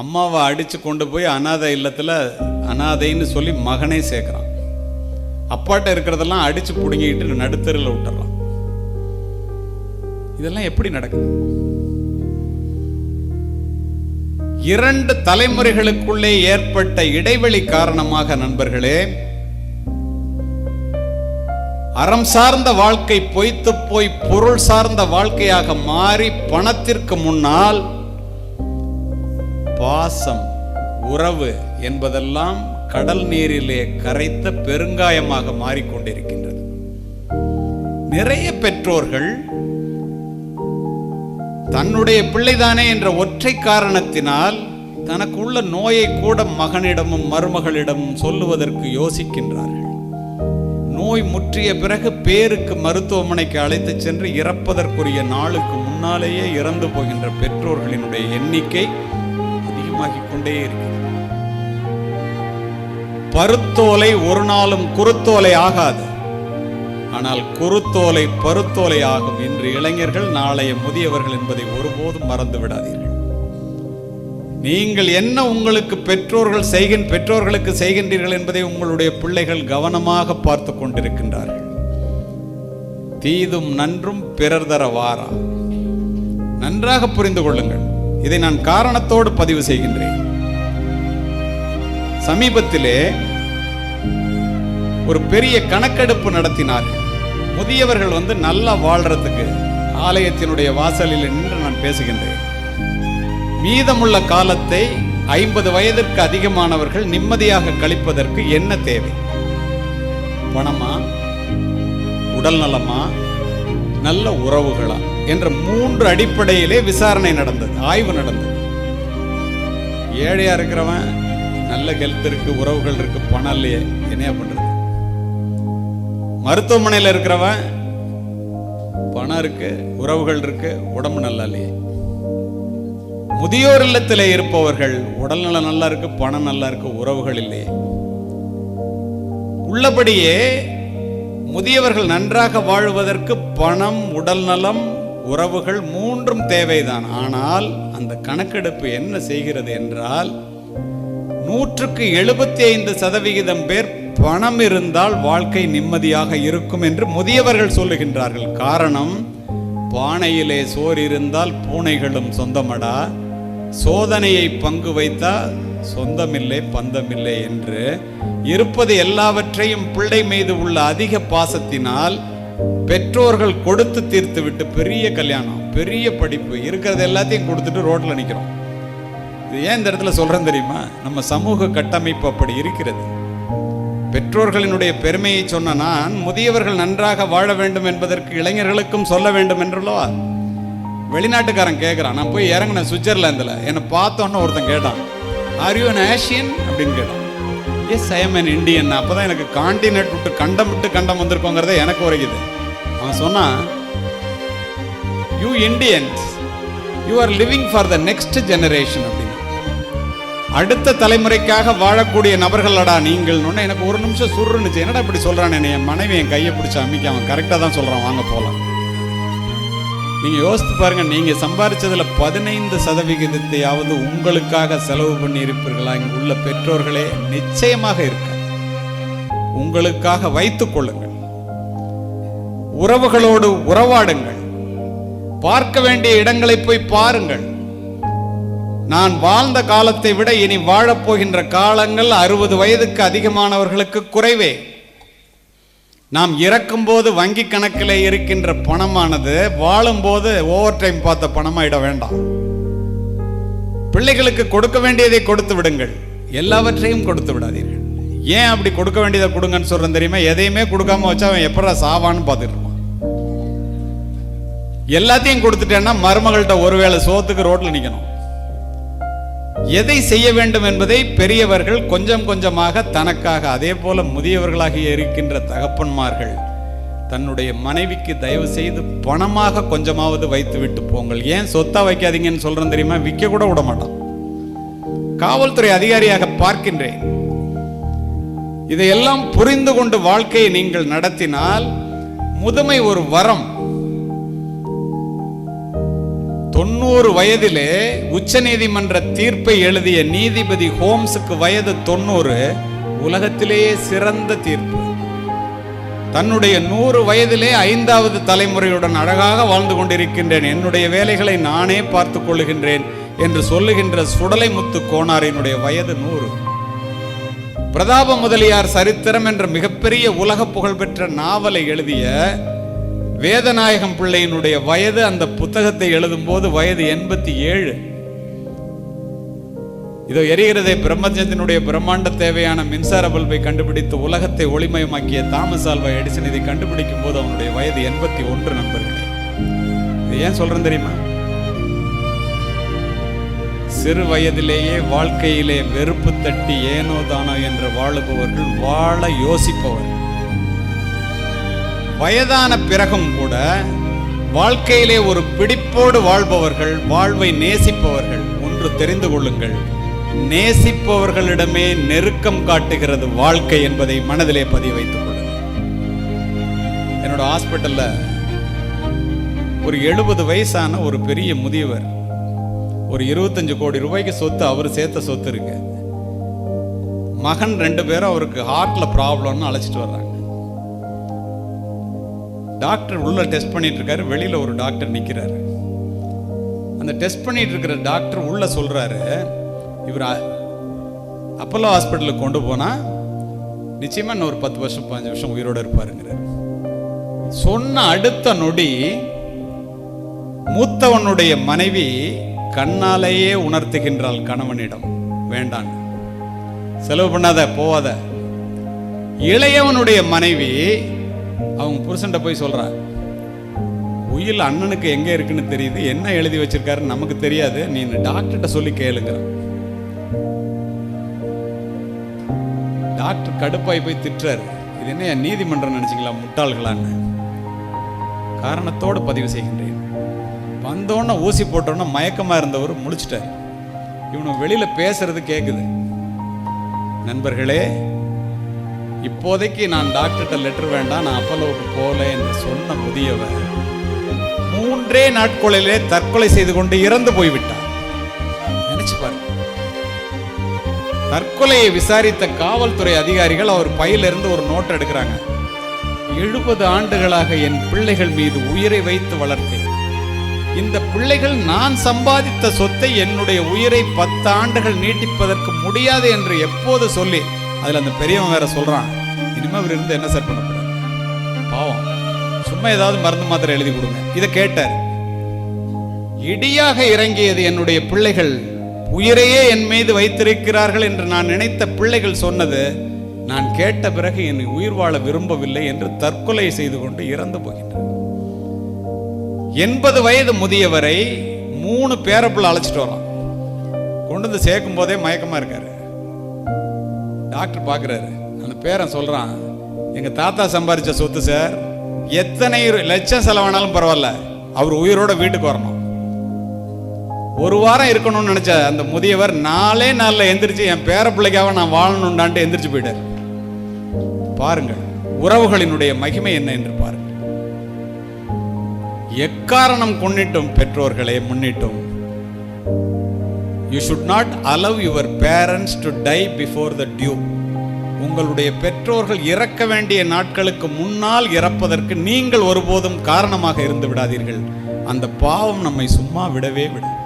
அம்மாவை அடித்து கொண்டு போய் அனாதை இல்லத்தில் அனாதைன்னு சொல்லி மகனே சேர்க்குறான். அப்பாட்ட இருக்கிறதெல்லாம் அடித்து பிடுங்கிட்டு நடுத்தரில் விட்டுறான். இதெல்லாம் எப்படி நடக்குது? இரண்டு தலைமுறைகளுக்குள்ளே ஏற்பட்ட இடைவெளி காரணமாக நண்பர்களே அறம் சார்ந்த வாழ்க்கை பொய்த்து போய் பொருள் சார்ந்த வாழ்க்கையாக மாறி பணத்திற்கு முன்னால் பாசம் உறவு என்பதெல்லாம் கடல் நீரிலே கரைத்த பெருங்காயமாக மாறிக்கொண்டிருக்கின்றது. நிறைய பெற்றோர்கள் தன்னுடைய பிள்ளைதானே என்ற ஒற்றை காரணத்தினால் தனக்குள்ள நோயை கூட மகனிடமும் மருமகளிடமும் சொல்லுவதற்கு யோசிக்கின்றார்கள். நோய் முற்றிய பிறகு பேருக்கு மருத்துவமனைக்கு அழைத்து சென்று இறப்பதற்குரிய நாளுக்கு முன்னாலேயே இறந்து போகின்ற பெற்றோர்களினுடைய எண்ணிக்கை கொண்டே இருக்கிறது பருத்தோலை ஒரு நாளும் குருத்தோலை ஆகாது. ஆனால் குருத்தோலை பருத்தோலை ஆகும் இன்று இளைஞர்கள் நாளைய முதியவர்கள் என்பதை ஒருபோதும் மறந்து விடாதீர்கள். நீங்கள் என்ன உங்களுக்கு பெற்றோர்கள் செய்கின் பெற்றோர்களுக்கு செய்கின்றீர்கள் என்பதை உங்களுடைய பிள்ளைகள் கவனமாக பார்த்து கொண்டிருக்கின்றார்கள். தீதும் நன்றும் பிறர் தர வாரா. நன்றாக புரிந்து கொள்ளுங்கள். இதை நான் காரணத்தோடு பதிவு செய்கின்றேன். சமீபத்திலே ஒரு பெரிய கணக்கெடுப்பு நடத்தினார்கள் முதியவர்கள் வந்து நல்லா வாழ்றதுக்கு ஆலயத்தினுடைய வாசலில் நின்று நான் பேசுகின்றேன். மீதமுள்ள காலத்தை ஐம்பது வயதிற்கு அதிகமானவர்கள் நிம்மதியாக கழிப்பதற்கு என்ன தேவை? பணமா? உடல் நலமா? நல்ல உறவுகளா? என்ற மூன்று அடிப்படையிலே விசாரணை நடந்தது ஆய்வு நடந்தது. ஏழையா இருக்கிறவன் நல்ல ஹெல்த் இருக்கு உறவுகள் இருக்கு பணம் இல்லையே என்னையா பண்றது? மருத்துவமனையில் இருக்கிறவன் பணம் இருக்கு உறவுகள் இருக்கு உடம்பு நல்லா இல்லையே. முதியோர் இல்லத்தில் இருப்பவர்கள் உடல்நலம் நல்லா இருக்கு பணம் நல்லா இருக்கு உறவுகள் இல்லையே. உள்ளபடியே முதியவர்கள் நன்றாக வாழ்வதற்கு பணம் உடல் நலம் உறவுகள் மூன்றும் தேவைதான். ஆனால் அந்த கணக்கெடுப்பு என்ன செய்கிறது என்றால் நூற்றுக்கு எழுபத்தி ஐந்து சதவிகிதம் பேர் பணம் இருந்தால் வாழ்க்கை நிம்மதியாக இருக்கும் என்று முதியவர்கள் சொல்லுகின்றார்கள். காரணம் பானையிலே சோறு இருந்தால் பூனைகளும் சொந்தமடா? சோதனையை பங்கு வைத்தால் சொந்தமில்லை பந்தமில்லை என்று. இருப்பது எல்லாவற்றையும் பிள்ளை மீது உள்ள அதிக பாசத்தினால் பெற்றோர்கள் கொடுத்து தீர்த்து விட்டு பெரிய கல்யாணம் பெரிய படிப்பு இருக்கிறது எல்லாத்தையும் கொடுத்துட்டு ரோட்ல நிற்கிறோம் இது ஏன் இந்த இடத்துல சொல்றேன் தெரியுமா? நம்ம சமூக கட்டமைப்பு அப்படி இருக்கிறது. பெற்றோர்களினுடைய பெருமையை சொன்ன நான் முதியவர்கள் நன்றாக வாழ வேண்டும் என்பதற்கு இளைஞர்களுக்கும் சொல்ல வேண்டும் என்றுள்ளவா வெளிநாட்டுக்காரன் கேட்குறான் நான் போய் இறங்கினேன் சுவிட்சர்லாந்தில். என்னை பார்த்தோன்னு ஒருத்தன் கேட்டான் ஆர் யூ அன் ஏஷியன் அப்படின்னு கேட்டான். Yes I am an Indian அப்போ தான் எனக்கு காண்டினென்ட் விட்டு கண்டம் விட்டு கண்டம் வந்திருக்கோங்கிறத எனக்கு உரைக்குது. அவன் சொன்னான் you Indians you are living for the next generation அப்படின்னு. அடுத்த தலைமுறைக்காக வாழக்கூடிய நபர்களடா நீங்கள் எனக்கு ஒரு நிமிஷம் சுருன்னுச்சு. என்னடா இப்படி சொல்றான் என் மனைவி என் கையை பிடிச்சி அமைக்க அவன் கரெக்டாக தான் சொல்றான். வாங்க போலாம். நீங்க யோசித்து பாருங்க நீங்க சம்பாதிச்சதுல பதினைந்து சதவிகிதத்தையாவது உங்களுக்காக செலவு பண்ணி இருப்பீர்களா? இங்கு உள்ள பெற்றோர்களே நிச்சயமாக இருக்க. உங்களுக்காக வைத்துக் கொள்ளுங்கள். உறவுகளோடு உறவாடுங்கள். பார்க்க வேண்டிய இடங்களை போய் பாருங்கள். நான் வாழ்ந்த காலத்தை விட இனி வாழப்போகின்ற காலங்கள் அறுபது வயதுக்கு அதிகமானவர்களுக்கு குறைவே. நாம் இறக்கும்போது வங்கி கணக்கில் இருக்கின்ற பணமானது வாழும்போது ஓவர் டைம் பார்த்த பணமாயிட வேண்டாம். பிள்ளைகளுக்கு கொடுக்க வேண்டியதை கொடுத்து விடுங்கள். எல்லாவற்றையும் கொடுத்து விடாதீர்கள். ஏன் அப்படி கொடுக்க வேண்டியதை கொடுங்கன்னு சொல்றேன் தெரியுமா? எதையுமே கொடுக்காம வச்சா அவன் எப்படா சாவான்னு பார்த்துட்டு இருப்பான். எல்லாத்தையும் கொடுத்துட்டேன்னா மருமகள்கிட்ட ஒருவேளை சோத்துக்கு ரோட்ல நிக்கணும். எதை செய்ய வேண்டும் என்பதை பெரியவர்கள் கொஞ்சம் கொஞ்சமாக தனக்காக அதே போல முதியவர்களாக இருக்கின்ற தகப்பன்மார்கள் தன்னுடைய மனைவிக்கு தயவு செய்து பணமாக கொஞ்சமாவது வைத்து விட்டு போங்கள். ஏன் சொத்தா வைக்காதீங்கன்னு சொல்றேன் தெரியுமா? விற்க கூட விட மாட்டான். காவல்துறை அதிகாரியாக பார்க்கின்றேன். இதையெல்லாம் புரிந்து கொண்டு வாழ்க்கையை நீங்கள் நடத்தினால் முதுமை ஒரு வரம். தொண்ணூறு வயதிலே உச்சநீதிமன்ற தீர்ப்பை எழுதிய நீதிபதி ஹோம்ஸுக்கு வயது தொண்ணூறு உலகத்திலேயே சிறந்த தீர்ப்பு. தன்னுடைய நூறு வயதிலே ஐந்தாவது தலைமுறையுடன் அழகாக வாழ்ந்து கொண்டிருக்கின்றேன். என்னுடைய வேலைகளை நானே பார்த்துக் கொள்ளுகின்றேன் என்று சொல்லுகின்ற சுடலை முத்து கோனாரினுடைய வயது நூறு. பிரதாப முதலியார் சரித்திரம் என்ற மிகப்பெரிய உலக புகழ்பெற்ற நாவலை எழுதிய வேதநாயகம் பிள்ளையினுடைய வயது அந்த புத்தகத்தை எழுதும்போது வயது எண்பத்தி ஏழு. இதோ எரிகிறதே பிரம்மச்சந்தினுடைய பிரம்மாண்ட தேவையான மின்சார பல்பை கண்டுபிடித்து உலகத்தை ஒளிமயமாக்கிய தாமஸ் ஆல்வா எடிசன் இதை கண்டுபிடிக்கும் போது அவனுடைய வயது எண்பத்தி ஒன்று நண்பர்களே. இது ஏன் சொல்றேன் தெரியுமா? சிறு வயதிலேயே வாழ்க்கையிலே வெறுப்பு தட்டி ஏனோ தானோ என்று வாழுபவர்கள் வாழ யோசிப்பவர். வயதான பிறகும் கூட வாழ்க்கையிலே ஒரு பிடிப்போடு வாழ்பவர்கள் வாழ்வை நேசிப்பவர்கள் ஒன்று தெரிந்து கொள்ளுங்கள். நேசிப்பவர்களிடமே நெருக்கம் காட்டுகிறது வாழ்க்கை என்பதை மனதிலே பதிய வைத்துக் கொள்ளுங்கள். என்னோட ஹாஸ்பிட்டல்ல ஒரு எழுபது வயசான ஒரு பெரிய முதியவர் ஒரு இருபத்தஞ்சு கோடி ரூபாய்க்கு சொத்து அவர் சேர்த்த சொத்து இருக்கு. மகன் ரெண்டு பேரும் அவருக்கு ஹார்ட்ல ப்ராப்ளம்னு அழைச்சிட்டு வர்றாங்க. டாக்டர் உள்ள டெஸ்ட் பண்ணிட்டு இருக்காரு வெளியில ஒரு டாக்டர் நிற்கிறாரு அந்த டெஸ்ட் பண்ணிட்டு இருக்கிற டாக்டர் உள்ள சொல்றாரு இவர் அப்போலோ அப்பல்லோ ஹாஸ்பிட்டலுக்கு கொண்டு போனா நிச்சயமா இன்னும் ஒரு பத்து வருஷம் பதினஞ்சு வருஷம் உயிரோடு இருப்பாருங்கிறார். சொன்ன அடுத்த நொடி மூத்தவனுடைய மனைவி கண்ணாலேயே உணர்த்துகின்றாள் கணவனிடம் வேண்டான் செலவு பண்ணாத போவாத. இளையவனுடைய மனைவி அவங்க புருஷன்ட்ட போய் சொல்றா உயில் அண்ணனுக்கு எங்கே இருக்குன்னு தெரியுது என்ன எழுதி வச்சிருக்காருன்னு நமக்கு தெரியாது நீ டாக்டர்கிட்ட சொல்லி கேளுங்க டாக்டர் கடுப்பாய் போய் திட்டுறாரு இது என்ன நீதிமன்றம் நினச்சிங்களா முட்டாள்களான்னு? காரணத்தோடு பதிவு செய்கின்றேன். வந்தோடனே ஊசி போட்டோன்னே மயக்கமா இருந்தவர் முழிச்சிட்டார். இவனு வெளியில பேசுறது கேக்குது. நண்பர்களே இப்போதைக்கு நான் டாக்டர்கிட்ட லெட்டர் வேண்டாம் நான் அப்பலோவுக்கு போகல என்று சொன்ன முதியவர் மூன்றே நாட்களிலே தற்கொலை செய்து கொண்டு இறந்து போய்விட்டார். நினைச்சு பாருங்க. தற்கொலையை விசாரித்த காவல்துறை அதிகாரிகள் அவர் பையிலிருந்து ஒரு நோட் எடுக்கிறாங்க. எழுபது ஆண்டுகளாக என் பிள்ளைகள் மீது உயிரை வைத்து வளர்த்தேன். இந்த பிள்ளைகள் நான் சம்பாதித்த சொத்தை என்னுடைய உயிரை பத்து ஆண்டுகள் நீட்டிப்பதற்கு முடியாது என்று எப்போது சொல்லி அதுல அந்த பெரியவன் வேற சொல்றான் இனிமே அவர் இருந்து என்ன சார் பண்ண பாவம். சும்மா ஏதாவது மருந்து மாத்திரை எழுதி கொடுங்க. இதை கேட்டார். இடியாக இறங்கியது என்னுடைய பிள்ளைகள். உயிரையே என் மீது வைத்திருக்கிறார்கள் என்று நான் நினைத்த பிள்ளைகள் சொன்னது நான் கேட்ட பிறகு என்னை உயிர் வாழ விரும்பவில்லை என்று தற்கொலை செய்து கொண்டு இறந்து போகின்றார் எண்பது வயது முதியவரை மூணு பேரப்புள்ள அழைச்சிட்டு வரோம் கொண்டு வந்து சேர்க்கும் போதே மயக்கமா இருக்காரு. டாக்டர் பார்க்குறாரு அந்த பேரன் சொல்றான் எங்க தாத்தா சம்பாதிச்ச சொத்து சார் எத்தனை லட்சம் செலவானாலும் பரவாயில்ல அவர் உயிரோட வீட்டுக்கு வரணும். ஒரு வாரம் இருக்கணும்னு நினைச்ச அந்த முதியவர் நாலே நாளில் எந்திரிச்சு என் பேர பிள்ளைக்காக நான் வாழணுண்டான்ட்டு எந்திரிச்சு போயிட்டார். பாருங்கள் உறவுகளினுடைய மகிமை என்ன என்று பாருங்கள். எக்காரணம் கொண்டிட்டும் பெற்றோர்களை முன்னிட்டும் you should not allow your parents to die before the due உங்களுடைய பெற்றோர்கள் இறக்க வேண்டிய நாட்களுக்கு முன்னால் இறப்பதற்கு நீங்கள் ஒருபோதும் காரணமாக இருந்து விடாதீர்கள். அந்த பாவம் நம்மை சும்மா விடவே விடும்